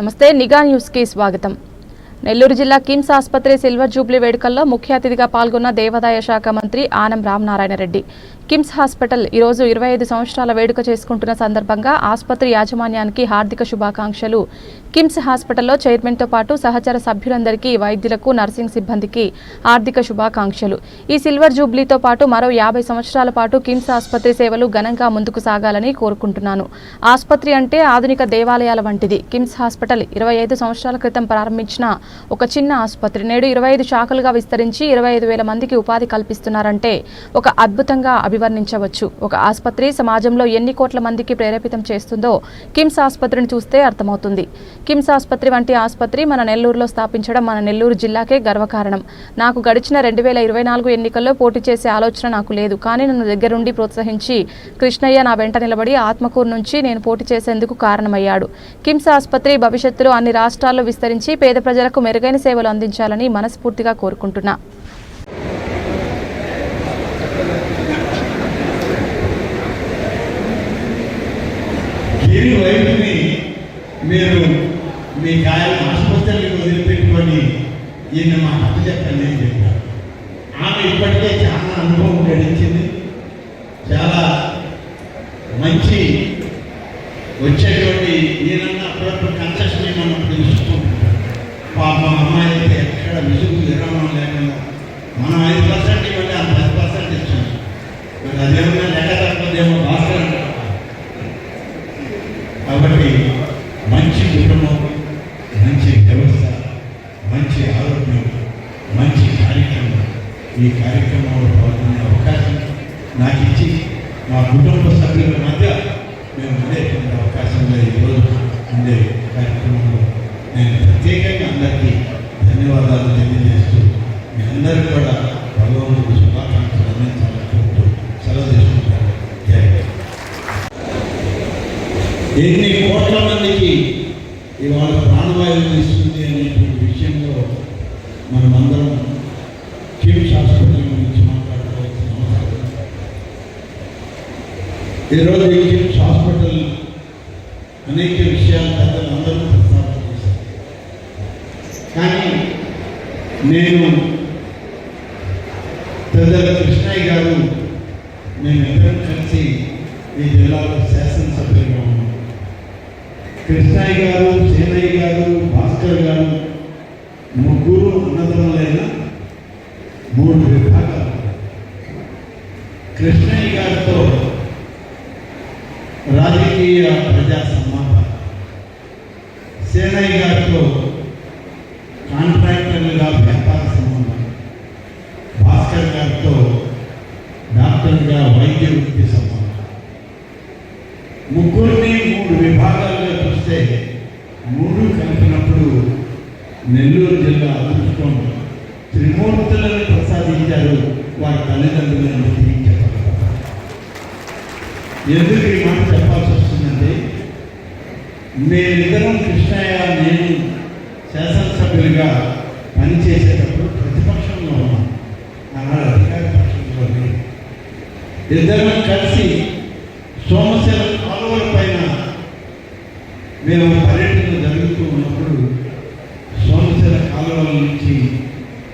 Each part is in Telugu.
నమస్తే నిఘా న్యూస్కి స్వాగతం. నెల్లూరు జిల్లా కిమ్స్ ఆసుపత్రి సిల్వర్ జూబ్లీ వేడుకల్లో ముఖ్య అతిథిగా పాల్గొన్న దేవాదాయ శాఖ మంత్రి ఆనం రామనారాయణ రెడ్డి. కిమ్స్ హాస్పిటల్ ఈరోజు ఇరవై ఐదు సంవత్సరాల వేడుక చేసుకుంటున్న సందర్భంగా ఆసుపత్రి యాజమాన్యానికి హార్దిక శుభాకాంక్షలు. కిమ్స్ హాస్పిటల్లో చైర్మన్తో పాటు సహచర సభ్యులందరికీ వైద్యులకు నర్సింగ్ సిబ్బందికి ఆర్థిక శుభాకాంక్షలు. ఈ సిల్వర్ జూబ్లీతో పాటు మరో యాభై సంవత్సరాల పాటు కిమ్స్ ఆసుపత్రి సేవలు ఘనంగా ముందుకు సాగాలని కోరుకుంటున్నాను. ఆసుపత్రి అంటే ఆధునిక దేవాలయాల వంటిది. కిమ్స్ హాస్పిటల్ ఇరవై ఐదు సంవత్సరాల క్రితం ప్రారంభించిన ఒక చిన్న ఆసుపత్రి. నేడు ఇరవై ఐదు శాఖలుగా విస్తరించి ఇరవై ఐదు వేల మందికి ఉపాధి కల్పిస్తున్నారంటే ఒక అద్భుతంగా అభివర్ణించవచ్చు. ఒక ఆసుపత్రి సమాజంలో ఎన్ని కోట్ల మందికి ప్రేరేపితం చేస్తుందో కిమ్స్ ఆసుపత్రిని చూస్తే అర్థమవుతుంది. కిమ్స్ ఆసుపత్రి వంటి ఆసుపత్రి మన నెల్లూరులో స్థాపించడం మన నెల్లూరు జిల్లాకే గర్వకారణం. నాకు గడిచిన రెండు వేల ఇరవై నాలుగు ఎన్నికల్లో పోటీ చేసే ఆలోచన నాకు లేదు. కానీ నన్ను దగ్గరుండి ప్రోత్సహించి కృష్ణయ్య నా వెంట నిలబడి ఆత్మకూరు నుంచి నేను పోటీ చేసేందుకు కారణమయ్యాడు. కిమ్స్ ఆసుపత్రి భవిష్యత్తులో అన్ని రాష్ట్రాల్లో విస్తరించి పేద ప్రజలకు మెరుగైన సేవలు అందించాలని మనస్ఫూర్తిగా కోరుకుంటున్నా. గిరి వైపుని మీరు మీ గాయం ఆసుపత్రికి వదిలిపెట్టుకొని ఈయన మా అప్పు చెప్పండి అని చెప్పారు. ఆమె ఇప్పటికే చాలా అనుభవం గడించింది. చాలా మంచి వచ్చేటువంటి ఈయనన్నా అప్పుడప్పుడు కన్సెషన్ మనం తెలుసుకుంటుంటాం పాప అమ్మాయి అయితే ఎక్కడ విసుగు విరామం లేకుండా మనం ఐదు పర్సెంట్ ఇవ్వండి ఆ పది పర్సెంట్ ఇచ్చాం మరి అదేమన్నా లెక్క తప్పదేమో భాష అంటారు. కాబట్టి మంచి కుటుంబం మంచి వ్యవస్థ మంచి ఆరోగ్యం మంచి కార్యక్రమం ఈ కార్యక్రమంలో పాల్గొనే అవకాశం నాకు ఇచ్చి మా కుటుంబ సభ్యుల మధ్య మేము ఉండేటువంటి అవకాశంలో ఈరోజు ఉండే కార్యక్రమంలో నేను ప్రత్యేకంగా అందరికీ ధన్యవాదాలు తెలియజేస్తూ మీ అందరూ కూడా భగవంతుడు శుభాకాంక్షలు అందించాలని సెలవు తీసుకుంటాను. ఎన్ని కోట్ల మందికి ఇవాళ ప్రాణవాయువు ఇస్తుంది అనేటువంటి విషయంలో మనమందరం కిమ్స్ హాస్పిటల్ గురించి మాట్లాడుకోవాల్సిన అవసరం ఉంది. ఈరోజు ఈ హాస్పిటల్ అనేక విషయాలు పెద్దలు అందరూ ప్రస్తావన చేశారు. కానీ నేను పెద్దల కృష్ణయ్య గారు మేమిద్దరం కలిసి ఈ జిల్లాలో శాసనసభ్యులుగా ఉన్నాం. కృష్ణయ్య గారు సేనయ్య గారు భాస్కర్ గారు ముగ్గురు అన్నదమ్ములైన మూడు విభాగాలు కృష్ణయ్య గారితో రాజకీయ ప్రజా సంబంధం సేనయ్య గారితో కాంట్రాక్టర్లుగా వ్యాపార సంబంధం భాస్కర్ గారితో డాక్టర్గా వైద్య వృత్తి సంబంధం ముగ్గురిని మూడు విభాగాలుగా చూస్తే మూడు కలిపినప్పుడు నెల్లూరు జిల్లా అదృష్టం. త్రిమూర్తులను ప్రసాదించారు వారి తల్లిదండ్రులను ఎందుకు ఈ మాట చెప్పాల్సి వస్తుందండి మేమిద్దరం కృష్ణయ్య నేను శాసనసభ్యులుగా పనిచేసేటప్పుడు ప్రతిపక్షంలో ఉన్నాం. అన్నాడు అధికార పక్షంలో ఇద్దరం కలిసి సోమశిల కాలువల పైన మేము పర్యటన జరుగుతూ ఉన్నప్పుడు సోమశిల కాలువల నుంచి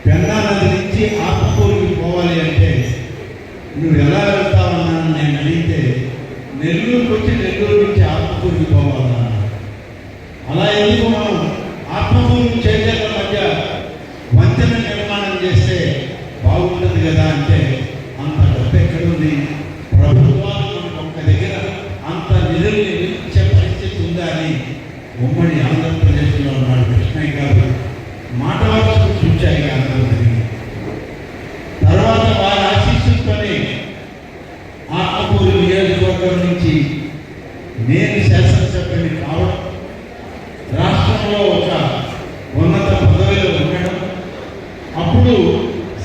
పెన్నా నది నుంచి ఆత్మకూరుకి పోవాలి అంటే నువ్వు ఎలా వెళ్తావు? నెల్లూరుకి వచ్చి నెల్లూరు నుంచి ఆత్మకూరుకి పోవాలన్నా అలా ఎందుకు మనం ఆత్మకూరు చైతన్య మధ్య వంతెన నిర్మాణం చేస్తే బాగుంటుంది కదా అంటే అంత డబ్బు ఎక్కడుంది ప్రభుత్వాలు మనకు ఒక్క దగ్గర అంత నిధుల్ని ఇచ్చే పరిస్థితి ఉందా అని ఉమ్మడి ఆంధ్రప్రదేశ్లో ఉన్నాడు కృష్ణయ్య గారు. మాట వరుసకు చూచాయి ఆంధ్రప్రదేశ్ జరిగింది తర్వాత వారి ఆశీస్సులతోనే ఆత్మకూరు నియోజకవర్గం నుంచి నేను శాసనసభ్యుని కావడం రాష్ట్రంలో ఒక ఉన్నత పదవిలో ఉండడం అప్పుడు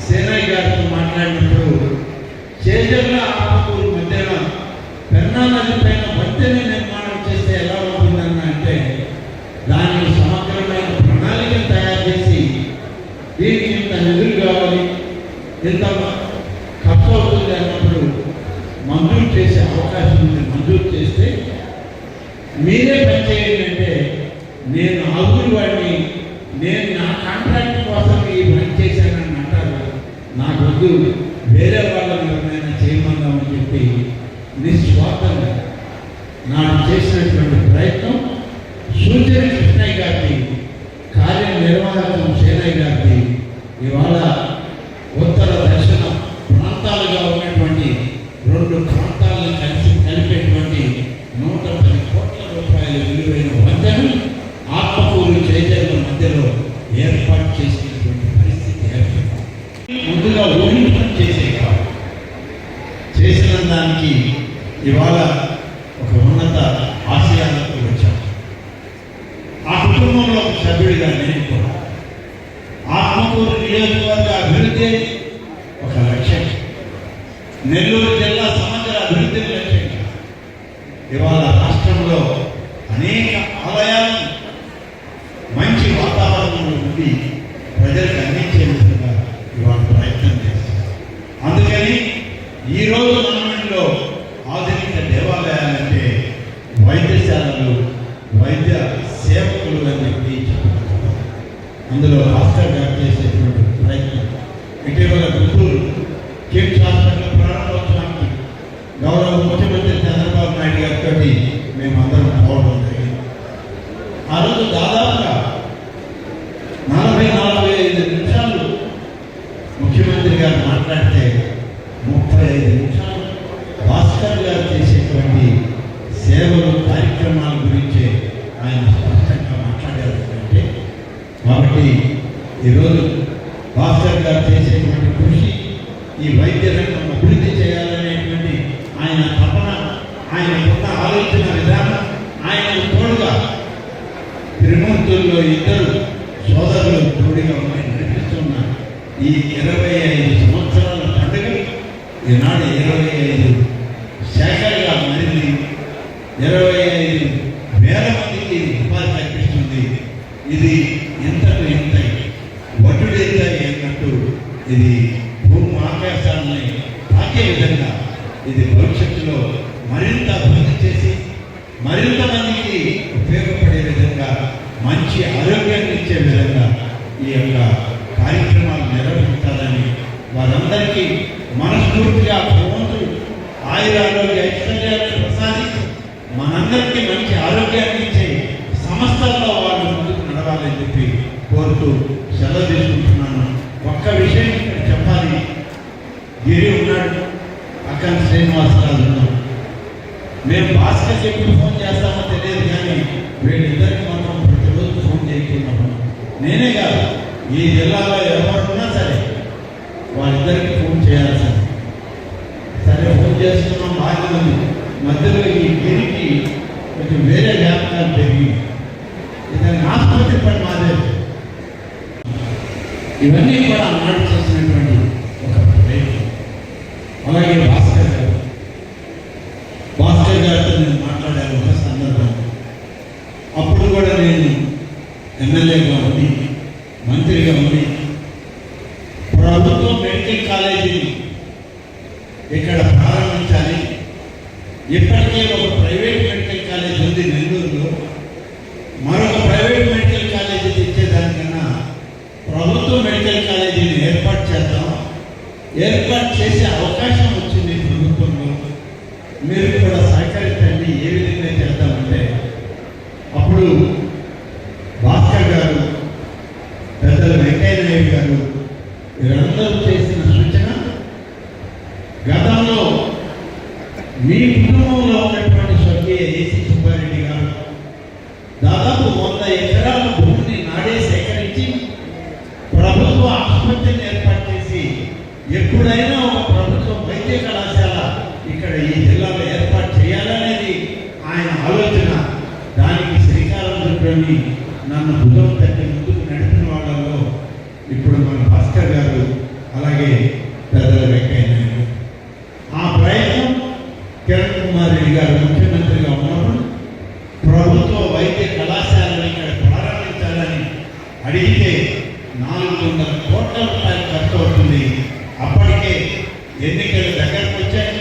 సేనయ్య గారితో మాట్లాడినప్పుడు చేజర్ల ఆత్మకూరు మధ్యన పెన్నా నది పైన వంతెన నిర్మాణం చేస్తే ఎలా ఉంటుందన్న అంటే దాన్ని సమగ్రమైన ప్రణాళికను తయారు చేసి దీనికి ఇంత నిధులు కావాలి ఇంత మంజూరు చేసే అవకాశం ఉంది. మంజూరు చేస్తే మీరే పనిచేయండి అంటే నేను ఆగురు వాడిని నేను నా కాంట్రాక్ట్ కోసం ఈ పని చేశానని అంటారు నాకు వద్దు. వేరే వాళ్ళని ఎవరినైనా చేయమన్నామని చెప్పి నిస్వార్థంగా నాకు చేసినటువంటి ప్రయత్నం సూచన కృష్ణయ్య గారిని కార్యనిర్వాహకం సేనయ్య గారిని ఇవాళ ఉత్తర ఇవాళ ఒక ఉన్నత ఆశయాలకు వచ్చాం. ఆ కుటుంబంలో ఒక సభ్యుడిగా నేను కూడా. ఆత్మకూరు నియోజకవర్గ అభివృద్ధి ఒక లక్ష్యం. నెల్లూరు జిల్లా సమగ్ర అభివృద్ధి లక్ష్యంగా ఇవాళ రాష్ట్రంలో అనేక ఆలయాలను మంచి వాతావరణంలో ఉండి ప్రజలకు అందించే విధంగా ఇవాళ ప్రయత్నం చేస్తాం అందుకని ఈరోజు మనలో ఆధునిక దేవాలయాలంటే వైద్యశాలలు వైద్య సేవకులు అందులో భాస్కర్ గారు చేసేటువంటి ప్రయత్నం. ఇటీవల గుంటూరు కిమ్స్ హాస్పిటల్ ప్రారంభోత్సవానికి గౌరవ ముఖ్యమంత్రి చంద్రబాబు నాయుడు గారితో మేము అందరం పోవడం జరిగింది. ఆ రోజు దాదాపుగా నలభై నలభై ఐదు నిమిషాలు ముఖ్యమంత్రి గారు మాట్లాడితే ముప్పై ఐదు నిమిషాలు భాస్కర్ గారు చేసేటువంటి సేవలు కార్యక్రమాల గురించే ఆయన స్పష్టంగా మాట్లాడారు అంటే కాబట్టి ఈరోజు భాస్కర్ గారు చేసేటువంటి కృషి ఈ వైద్య రంగం అభివృద్ధి చేయాలనేటువంటి ఆయన తపన ఆయన ఉన్న ఆలోచన విధానం ఆయన తోడుగా త్రిమూర్తుల్లో ఇద్దరు సోదరులు తోడుగా ఉన్నాయి నడిపిస్తున్న ఈ ఇరవై ఐదు సంవత్సరాల పండుగ ఈనాడు ఇరవై ఐదు శాఖలుగా మారింది. ఇరవై ఐదు వేల మందికి ఉపాధి కల్పిస్తుంది ఇది ఇంతకు ఇంత వటుడైతే అన్నట్టు ఇది భూమి ఆకాశాలని తాకే విధంగా ఇది భవిష్యత్తులో మరింత అభివృద్ధి చేసి మరింత మందికి ఉపయోగపడే విధంగా మంచి ఆరోగ్యాన్ని ఇచ్చే విధంగా ఈ యొక్క కార్యక్రమాలు నిర్వహించాలని వారందరికీ మనస్ఫూర్తిగా భగవంతుడు ఆయుర ఆరోగ్య ఐశ్వర్యాన్ని ప్రసాదించి మనందరికీ మంచి ఆరోగ్యాన్ని ఇచ్చే సంస్థల్లో వాళ్ళు ముందుకు నడవాలని చెప్పి కోరుతూ సెలవు తీసుకుంటున్నారు ఒక్క విషయం ఇక్కడ చెప్పాలి గిరి ఉన్నాడు అక్కడ శ్రీనివాసరాజు ఉన్నాడు మేము భాస్కర్ చెప్పి ఫోన్ చేస్తామో తెలియదు కానీ వీళ్ళిద్దరికి మాత్రం ప్రతిరోజు ఫోన్ చేయకుండా నేనే కాదు ఈ జిల్లాలో ఎవరున్నా సరే వాళ్ళిద్దరికి ఫోన్ చేయాల్సింది సరే. ఫోన్ చేస్తున్నాం బాధ్యత ఉంది. మధ్యలో ఈ గిరికి కొంచెం వేరే వ్యాపకాలు పెరిగింది ఇతని ఆసుపత్రి పని మాదే ఇవన్నీ కూడా అన్నాడు చేసినటువంటి ఒక ప్రయత్నం అలాగే భాస్కర్ గారు భాస్కర్ గారితో నేను మాట్లాడాను ఒక సందర్భం అప్పుడు కూడా నేను ఎమ్మెల్యేగా ఉండి మంత్రిగా ఉండి ప్రభుత్వ మెడికల్ కాలేజీని ఇక్కడ ప్రారంభించాలి ఇప్పటికే ఒక ప్రైవేట్ మెడికల్ కాలేజ్ ఉంది నెల్లూరులో మరొక ప్రైవేట్ మెడికల్ కాలేజీ తెచ్చేదానికన్నా ప్రభుత్వ మెడికల్ కాలేజీని ఏర్పాటు చేద్దాం. ఏర్పాటు చేసే అవకాశం వచ్చింది ప్రభుత్వంలో. మీరు కూడా సహకరించండి. ఏ విధంగా చేద్దామంటే అప్పుడు భాస్కర్ గారు పెద్దలు వెంకయ్య నాయుడు గారు వీరందరూ చేసిన సూచన గతంలో మీ కుటుంబంలో ఉన్నటువంటి స్వర్గీయ ఏసీ సుబ్బారెడ్డి గారు దాదాపు వంద ఎకరాల భూమిని నాడే సేకరించి ప్రభుత్వ ఆసుపత్రిని ఏర్పాటు చేసి ఎప్పుడైనా ఒక ప్రభుత్వ వైద్య కళాశాల ఇక్కడ ఈ జిల్లాలో ఏర్పాటు చేయాలనేది ఆయన ఆలోచన. దానికి శ్రీకారం చుట్టని నన్ను భుజం తట్టి ముందుకు నడిపిన వాళ్ళలో ఇప్పుడు మన భాస్కర్ గారు అలాగే పెద్దల వెంకయ్య ఆ ప్రయత్నం కిరణ్ కుమార్ రెడ్డి గారు అప్పటికే ఎన్నికలు దగ్గరకు వచ్చాయి.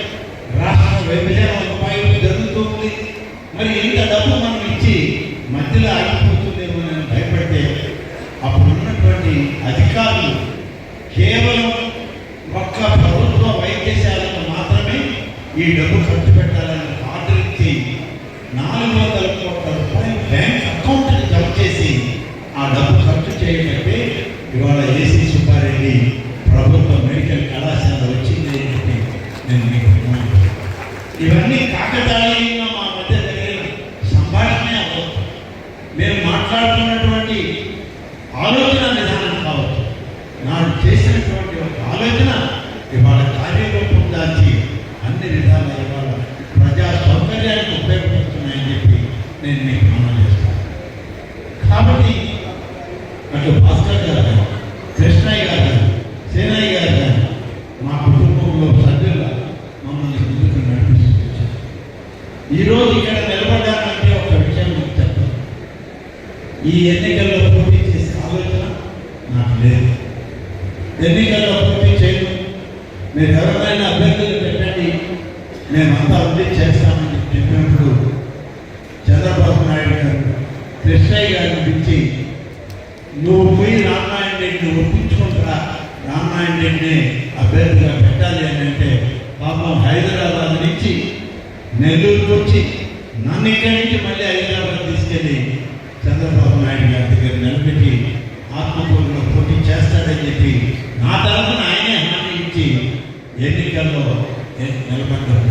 రాష్ట్ర విభజన ఉపాయం జరుగుతుంది. మరి ఇంత డబ్బు మనం ఇచ్చి మధ్యలో ఆగిపోతుందేమో నేను భయపడితే అప్పుడు ఉన్నటువంటి అధికారులు కేవలం ఒక్క ప్రభుత్వ వైద్యశాలకు మాత్రమే ఈ డబ్బు ఖర్చు పెట్టాలని ఆర్డర్ ఇచ్చి నాలుగు వందల కోట్ల రూపాయలు బ్యాంక్ అకౌంట్కి జమ చేసి ఆ డబ్బు ఖర్చు చేయటంటే ఇవాళ ఏసీ సుబ్బారెడ్డి చేసినటువంటి ఒక ఆలోచన ఇవాళ కార్యరూపం దాచి అన్ని విధాల ఇవాళ ప్రజా సౌకర్యానికి ఉపయోగపడుతున్నాయని చెప్పి నేను మీకు మనం చేస్తాను. కాబట్టి అటు భాస్కర్ గారు కానీ, కృష్ణయ్య గారు కానీ, సేనయ్య గారు కానీ మా కుటుంబంలో సభ్యులుగా మమ్మల్ని ముందుకు నడిపిస్తూ ఈరోజు ఇక్కడ నిలబడ్డానంటే ఒక విషయం మీకు చెప్తాను. ఈ ఎన్నికల్లో పోటీ చేసే ఆలోచన నాకు లేదు ఎన్నికల్లో పోటీ చేయను. మీరు ఎవరైనా అభ్యర్థులు పెట్టండి. మేమంతా ఉంది చేస్తామని చెప్పినప్పుడు చంద్రబాబు నాయుడు గారు కృష్ణయ్య గారిని పిలిచి నువ్వు పోయి రామాయణ రెడ్డిని ఒప్పించుకుంటా రామాయణ రెడ్డిని అభ్యర్థిగా పెట్టాలి అని అంటే పాపం హైదరాబాద్ నుంచి నెల్లూరుకు వచ్చి నన్ను ఇక్కడి నుంచి మళ్ళీ హైదరాబాద్ తీసుకెళ్ళి చంద్రబాబు నాయుడు గారి దగ్గర నిలబెట్టి ఆత్మకూరులో పోటీ చేస్తాడని చెప్పి ఆ తరఫున ఆయనే హామీ ఇచ్చి ఎన్నికల్లో నిలబడ్డారు.